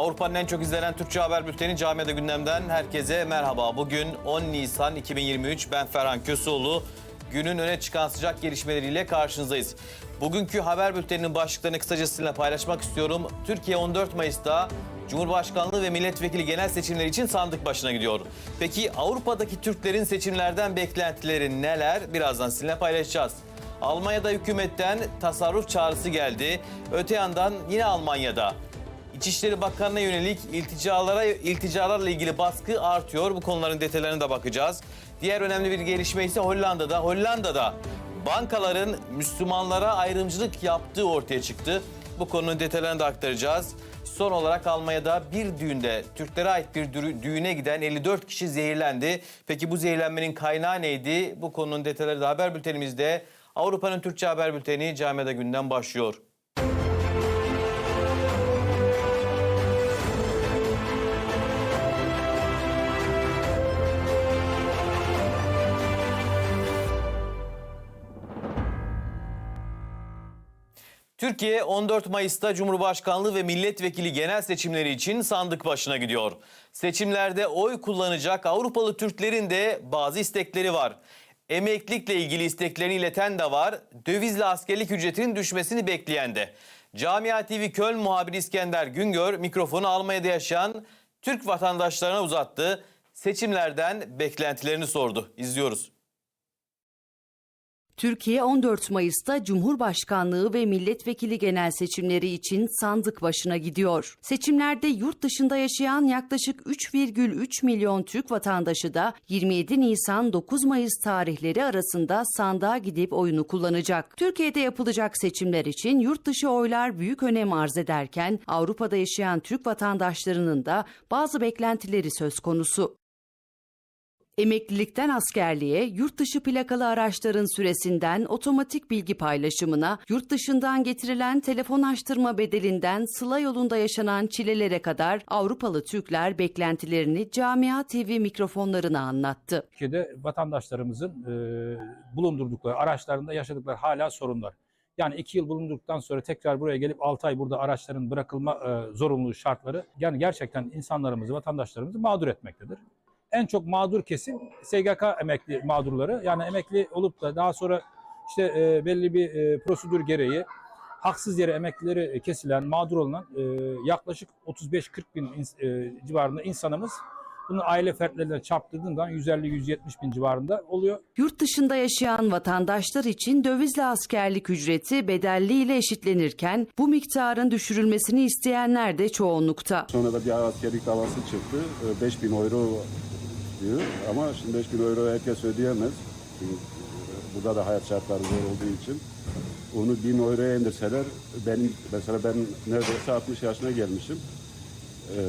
Avrupa'nın en çok izlenen Türkçe haber bülteni Camiada Gündem'den herkese merhaba. Bugün 10 Nisan 2023. Ben Ferhan Köseoğlu. Günün öne çıkan sıcak gelişmeleriyle karşınızdayız. Bugünkü haber bülteninin başlıklarını kısaca sizinle paylaşmak istiyorum. Türkiye 14 Mayıs'ta Cumhurbaşkanlığı ve milletvekili genel seçimleri için sandık başına gidiyor. Peki Avrupa'daki Türklerin seçimlerden beklentileri neler? Birazdan sizinle paylaşacağız. Almanya'da hükümetten tasarruf çağrısı geldi. Öte yandan yine Almanya'da İçişleri Bakanı'na yönelik ilticalara, ilticalarla ilgili baskı artıyor. Bu konuların detaylarına da bakacağız. Diğer önemli bir gelişme ise Hollanda'da. Hollanda'da bankaların Müslümanlara ayrımcılık yaptığı ortaya çıktı. Bu konunun detaylarını da aktaracağız. Son olarak Almanya'da bir düğünde Türklere ait bir dü- düğüne giden 54 kişi zehirlendi. Peki bu zehirlenmenin kaynağı neydi? Bu konunun detayları da haber bültenimizde. Avrupa'nın Türkçe haber bülteni Camiada Günden başlıyor. Türkiye 14 Mayıs'ta Cumhurbaşkanlığı ve milletvekili genel seçimleri için sandık başına gidiyor. Seçimlerde oy kullanacak Avrupalı Türklerin de bazı istekleri var. Emeklilikle ilgili isteklerini ileten de var. Dövizle askerlik ücretinin düşmesini bekleyen de. Camia TV Köln muhabiri İskender Güngör mikrofonu Almanya'da yaşayan Türk vatandaşlarına uzattı. Seçimlerden beklentilerini sordu. İzliyoruz. Türkiye 14 Mayıs'ta Cumhurbaşkanlığı ve milletvekili genel seçimleri için sandık başına gidiyor. Seçimlerde yurt dışında yaşayan yaklaşık 3,3 milyon Türk vatandaşı da 27 Nisan 9 Mayıs tarihleri arasında sandığa gidip oyunu kullanacak. Türkiye'de yapılacak seçimler için yurt dışı oylar büyük önem arz ederken Avrupa'da yaşayan Türk vatandaşlarının da bazı beklentileri söz konusu. Emeklilikten askerliğe, yurt dışı plakalı araçların süresinden otomatik bilgi paylaşımına, yurt dışından getirilen telefon açtırma bedelinden sıla yolunda yaşanan çilelere kadar Avrupalı Türkler beklentilerini Camia TV mikrofonlarına anlattı. Türkiye'de vatandaşlarımızın e, bulundurdukları araçlarında yaşadıkları hala sorunlar. Yani iki yıl bulunduktan sonra tekrar buraya gelip 6 ay burada araçların bırakılma e, zorunluluğu şartları yani gerçekten insanlarımızı, vatandaşlarımızı mağdur etmektedir. En çok mağdur kesim SGK emekli mağdurları. Yani emekli olup da daha sonra işte e, belli bir e, prosedür gereği haksız yere emeklileri kesilen, mağdur olunan e, yaklaşık 35-40 bin ins- e, civarında insanımız bunu aile fertlerine çarptırdığından 150-170 bin civarında oluyor. Yurt dışında yaşayan vatandaşlar için dövizle askerlik ücreti bedelli ile eşitlenirken bu miktarın düşürülmesini isteyenler de çoğunlukta. Sonra da bir askerlik davası çıktı. Ee, 5000 euro diyor ama şimdi 5000 euro herkes ödeyemez. Çünkü e, burada da hayat şartları zor olduğu için. Onu 1000 euroya indirseler, benim mesela ben neredeyse 60 yaşına gelmişim. Ee,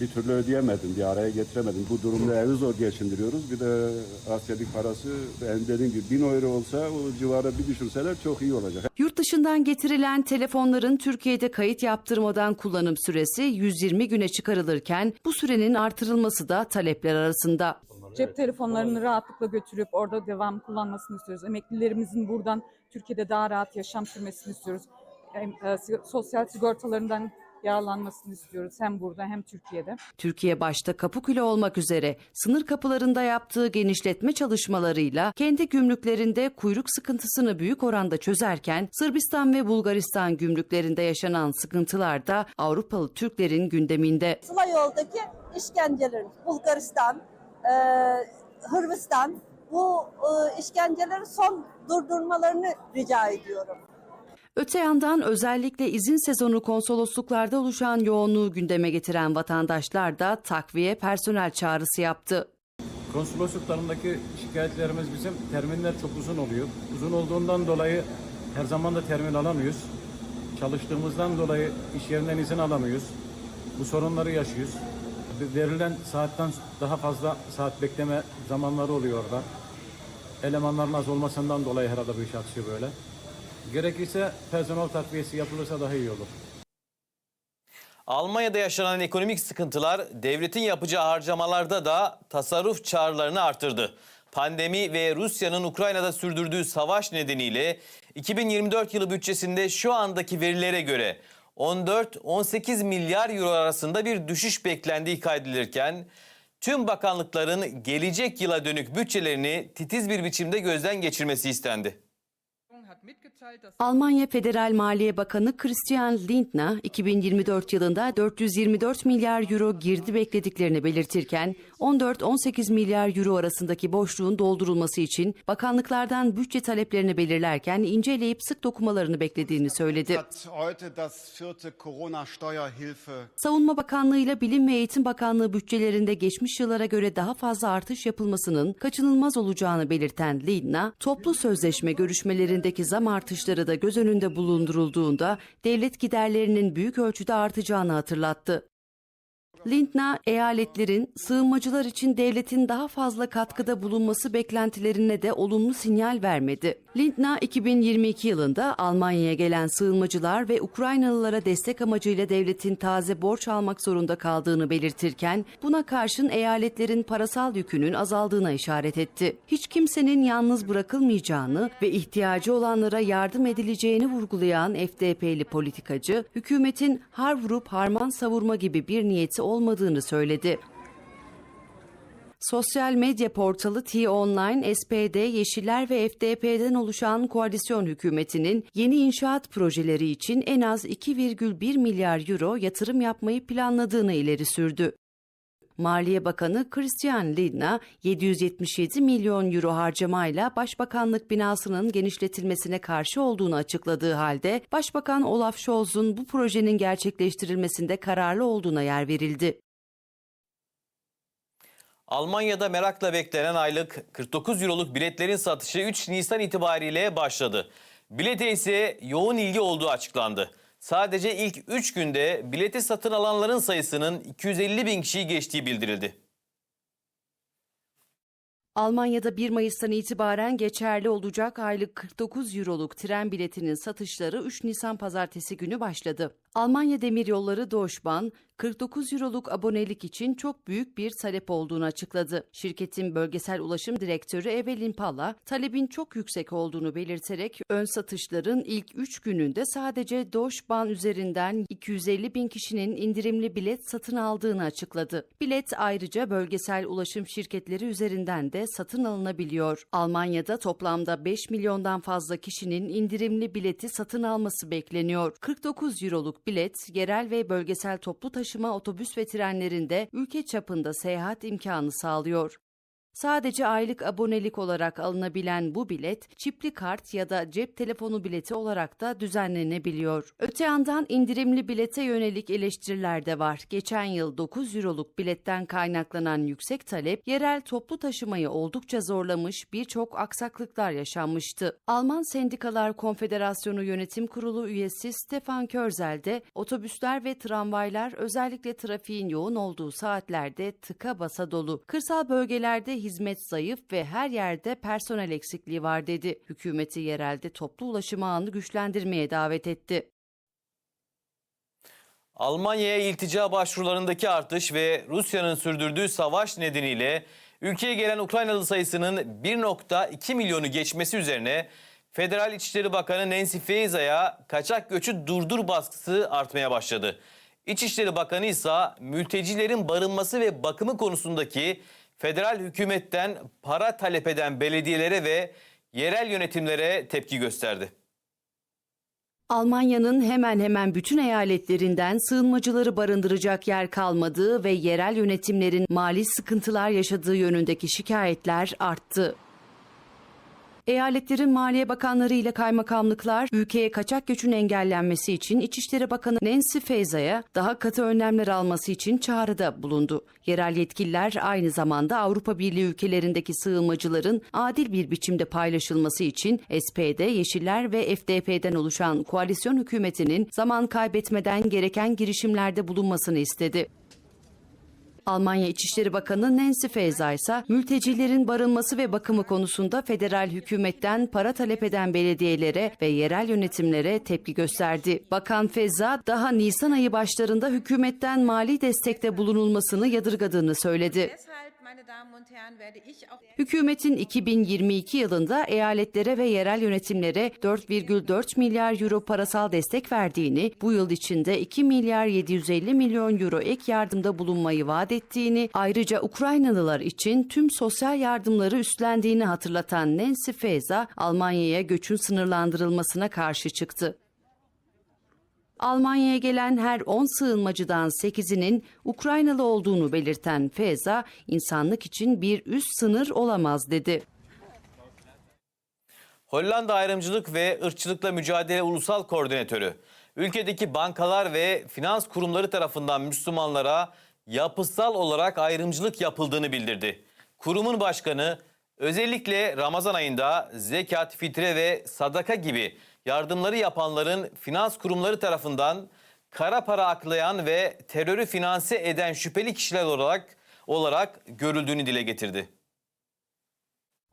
bir türlü ödeyemedim, bir araya getiremedim. Bu durumda evi zor geçindiriyoruz. Bir de askerlik parası, ben dediğim gibi 1000 euro olsa o civara bir düşürseler çok iyi olacak. Yurt dışından getirilen telefonların Türkiye'de kayıt yaptırmadan kullanım süresi 120 güne çıkarılırken bu sürenin artırılması da talepler arasında. Cep telefonlarını rahatlıkla götürüp orada devam kullanmasını istiyoruz. Emeklilerimizin buradan Türkiye'de daha rahat yaşam sürmesini istiyoruz. E, sosyal sigortalarından yararlanmasını istiyoruz hem burada hem Türkiye'de. Türkiye başta Kapıkule olmak üzere sınır kapılarında yaptığı genişletme çalışmalarıyla kendi gümrüklerinde kuyruk sıkıntısını büyük oranda çözerken Sırbistan ve Bulgaristan gümrüklerinde yaşanan sıkıntılar da Avrupalı Türklerin gündeminde. Sıla yoldaki işkencelerin Bulgaristan, e, Hırvatistan bu e, işkencelerin son durdurmalarını rica ediyorum. Öte yandan özellikle izin sezonu konsolosluklarda oluşan yoğunluğu gündeme getiren vatandaşlar da takviye personel çağrısı yaptı. Konsolosluklarındaki şikayetlerimiz bizim terminler çok uzun oluyor. Uzun olduğundan dolayı her zaman da termin alamıyoruz. Çalıştığımızdan dolayı iş yerinden izin alamıyoruz. Bu sorunları yaşıyoruz. Verilen saatten daha fazla saat bekleme zamanları oluyor orada. Elemanların az olmasından dolayı herhalde bu iş aksıyor böyle. Gerekirse personel takviyesi yapılırsa daha iyi olur. Almanya'da yaşanan ekonomik sıkıntılar devletin yapacağı harcamalarda da tasarruf çağrılarını artırdı. Pandemi ve Rusya'nın Ukrayna'da sürdürdüğü savaş nedeniyle 2024 yılı bütçesinde şu andaki verilere göre 14-18 milyar euro arasında bir düşüş beklendiği kaydedilirken tüm bakanlıkların gelecek yıla dönük bütçelerini titiz bir biçimde gözden geçirmesi istendi. Almanya Federal Maliye Bakanı Christian Lindner 2024 yılında 424 milyar euro girdi beklediklerini belirtirken 14-18 milyar euro arasındaki boşluğun doldurulması için bakanlıklardan bütçe taleplerini belirlerken inceleyip sık dokumalarını beklediğini söyledi. Savunma Bakanlığı ile Bilim ve Eğitim Bakanlığı bütçelerinde geçmiş yıllara göre daha fazla artış yapılmasının kaçınılmaz olacağını belirten Lindner, toplu sözleşme görüşmelerindeki zam artışları da göz önünde bulundurulduğunda devlet giderlerinin büyük ölçüde artacağını hatırlattı. Lindner, eyaletlerin sığınmacılar için devletin daha fazla katkıda bulunması beklentilerine de olumlu sinyal vermedi. Lindner, 2022 yılında Almanya'ya gelen sığınmacılar ve Ukraynalılara destek amacıyla devletin taze borç almak zorunda kaldığını belirtirken, buna karşın eyaletlerin parasal yükünün azaldığına işaret etti. Hiç kimsenin yalnız bırakılmayacağını ve ihtiyacı olanlara yardım edileceğini vurgulayan FDP'li politikacı, hükümetin har vurup harman savurma gibi bir niyeti olmadığını söyledi. Sosyal medya portalı T-Online, SPD, Yeşiller ve FDP'den oluşan koalisyon hükümetinin yeni inşaat projeleri için en az 2,1 milyar euro yatırım yapmayı planladığını ileri sürdü. Maliye Bakanı Christian Lindner 777 milyon euro harcamayla Başbakanlık binasının genişletilmesine karşı olduğunu açıkladığı halde Başbakan Olaf Scholz'un bu projenin gerçekleştirilmesinde kararlı olduğuna yer verildi. Almanya'da merakla beklenen aylık 49 euroluk biletlerin satışı 3 Nisan itibariyle başladı. Bilete ise yoğun ilgi olduğu açıklandı. Sadece ilk 3 günde bileti satın alanların sayısının 250 bin kişiyi geçtiği bildirildi. Almanya'da 1 Mayıs'tan itibaren geçerli olacak aylık 49 euroluk tren biletinin satışları 3 Nisan pazartesi günü başladı. Almanya Demiryolları Deutsche Bahn, 49 euroluk abonelik için çok büyük bir talep olduğunu açıkladı. Şirketin bölgesel ulaşım direktörü Evelyn Palla, talebin çok yüksek olduğunu belirterek ön satışların ilk 3 gününde sadece Bahn üzerinden 250 bin kişinin indirimli bilet satın aldığını açıkladı. Bilet ayrıca bölgesel ulaşım şirketleri üzerinden de satın alınabiliyor. Almanya'da toplamda 5 milyondan fazla kişinin indirimli bileti satın alması bekleniyor. 49 euroluk bilet yerel ve bölgesel toplu taşıma otobüs ve trenlerinde ülke çapında seyahat imkanı sağlıyor. Sadece aylık abonelik olarak alınabilen bu bilet, çipli kart ya da cep telefonu bileti olarak da düzenlenebiliyor. Öte yandan indirimli bilete yönelik eleştiriler de var. Geçen yıl 9 euroluk biletten kaynaklanan yüksek talep, yerel toplu taşımayı oldukça zorlamış, birçok aksaklıklar yaşanmıştı. Alman Sendikalar Konfederasyonu Yönetim Kurulu üyesi Stefan Körzel de otobüsler ve tramvaylar özellikle trafiğin yoğun olduğu saatlerde tıka basa dolu. Kırsal bölgelerde hizmet zayıf ve her yerde personel eksikliği var dedi. Hükümeti yerelde toplu ulaşım ağını güçlendirmeye davet etti. Almanya'ya iltica başvurularındaki artış ve Rusya'nın sürdürdüğü savaş nedeniyle ülkeye gelen Ukraynalı sayısının 1.2 milyonu geçmesi üzerine Federal İçişleri Bakanı Nancy Faesa'ya kaçak göçü durdur baskısı artmaya başladı. İçişleri Bakanı ise mültecilerin barınması ve bakımı konusundaki federal hükümetten para talep eden belediyelere ve yerel yönetimlere tepki gösterdi. Almanya'nın hemen hemen bütün eyaletlerinden sığınmacıları barındıracak yer kalmadığı ve yerel yönetimlerin mali sıkıntılar yaşadığı yönündeki şikayetler arttı. Eyaletlerin maliye bakanları ile kaymakamlıklar ülkeye kaçak göçün engellenmesi için İçişleri Bakanı Nancy Faesa'ya daha katı önlemler alması için çağrıda bulundu. Yerel yetkililer aynı zamanda Avrupa Birliği ülkelerindeki sığınmacıların adil bir biçimde paylaşılması için SPD, Yeşiller ve FDP'den oluşan koalisyon hükümetinin zaman kaybetmeden gereken girişimlerde bulunmasını istedi. Almanya İçişleri Bakanı Nancy Faeser ise mültecilerin barınması ve bakımı konusunda federal hükümetten para talep eden belediyelere ve yerel yönetimlere tepki gösterdi. Bakan Feza daha Nisan ayı başlarında hükümetten mali destekte bulunulmasını yadırgadığını söyledi. Hükümetin 2022 yılında eyaletlere ve yerel yönetimlere 4,4 milyar euro parasal destek verdiğini, bu yıl içinde 2 milyar 750 milyon euro ek yardımda bulunmayı vaat ettiğini, ayrıca Ukraynalılar için tüm sosyal yardımları üstlendiğini hatırlatan Nancy Faeser, Almanya'ya göçün sınırlandırılmasına karşı çıktı. Almanya'ya gelen her 10 sığınmacıdan 8'inin Ukraynalı olduğunu belirten Feza, insanlık için bir üst sınır olamaz dedi. Hollanda Ayrımcılık ve Irkçılıkla Mücadele Ulusal Koordinatörü, ülkedeki bankalar ve finans kurumları tarafından Müslümanlara yapısal olarak ayrımcılık yapıldığını bildirdi. Kurumun başkanı özellikle Ramazan ayında zekat, fitre ve sadaka gibi yardımları yapanların finans kurumları tarafından kara para aklayan ve terörü finanse eden şüpheli kişiler olarak olarak görüldüğünü dile getirdi.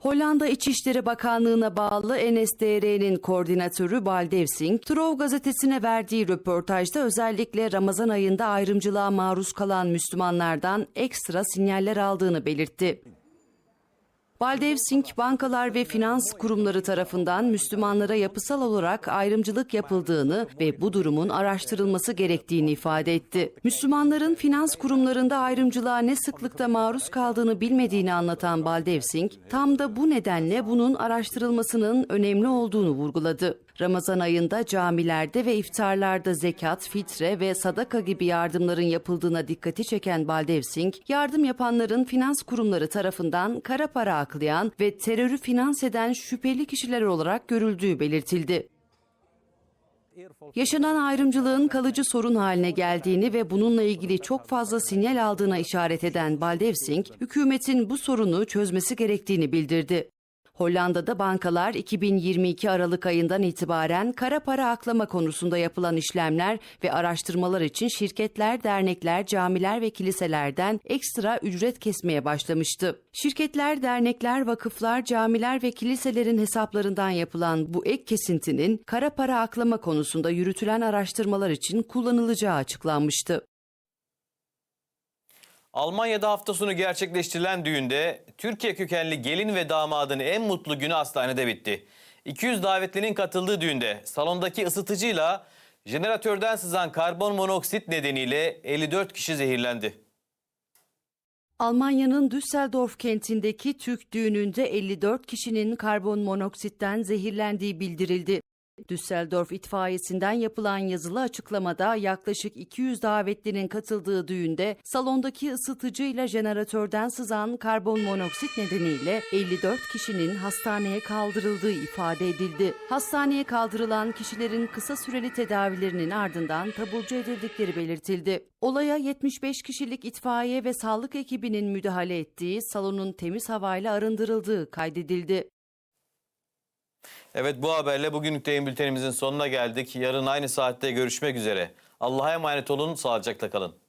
Hollanda İçişleri Bakanlığı'na bağlı NSDR'nin koordinatörü Baldev Singh, Trov gazetesine verdiği röportajda özellikle Ramazan ayında ayrımcılığa maruz kalan Müslümanlardan ekstra sinyaller aldığını belirtti. Baldev Singh, bankalar ve finans kurumları tarafından Müslümanlara yapısal olarak ayrımcılık yapıldığını ve bu durumun araştırılması gerektiğini ifade etti. Müslümanların finans kurumlarında ayrımcılığa ne sıklıkta maruz kaldığını bilmediğini anlatan Baldev Singh, tam da bu nedenle bunun araştırılmasının önemli olduğunu vurguladı. Ramazan ayında camilerde ve iftarlarda zekat, fitre ve sadaka gibi yardımların yapıldığına dikkati çeken Baldev Singh, yardım yapanların finans kurumları tarafından kara para aklayan ve terörü finans eden şüpheli kişiler olarak görüldüğü belirtildi. Yaşanan ayrımcılığın kalıcı sorun haline geldiğini ve bununla ilgili çok fazla sinyal aldığına işaret eden Baldev Singh, hükümetin bu sorunu çözmesi gerektiğini bildirdi. Hollanda'da bankalar 2022 Aralık ayından itibaren kara para aklama konusunda yapılan işlemler ve araştırmalar için şirketler, dernekler, camiler ve kiliselerden ekstra ücret kesmeye başlamıştı. Şirketler, dernekler, vakıflar, camiler ve kiliselerin hesaplarından yapılan bu ek kesintinin kara para aklama konusunda yürütülen araştırmalar için kullanılacağı açıklanmıştı. Almanya'da hafta sonu gerçekleştirilen düğünde Türkiye kökenli gelin ve damadın en mutlu günü hastanede bitti. 200 davetlinin katıldığı düğünde salondaki ısıtıcıyla jeneratörden sızan karbon monoksit nedeniyle 54 kişi zehirlendi. Almanya'nın Düsseldorf kentindeki Türk düğününde 54 kişinin karbon monoksitten zehirlendiği bildirildi. Düsseldorf itfaiyesinden yapılan yazılı açıklamada yaklaşık 200 davetlinin katıldığı düğünde salondaki ısıtıcıyla jeneratörden sızan karbon monoksit nedeniyle 54 kişinin hastaneye kaldırıldığı ifade edildi. Hastaneye kaldırılan kişilerin kısa süreli tedavilerinin ardından taburcu edildikleri belirtildi. Olaya 75 kişilik itfaiye ve sağlık ekibinin müdahale ettiği salonun temiz havayla arındırıldığı kaydedildi. Evet bu haberle bugünlük yayın bültenimizin sonuna geldik. Yarın aynı saatte görüşmek üzere. Allah'a emanet olun, sağlıcakla kalın.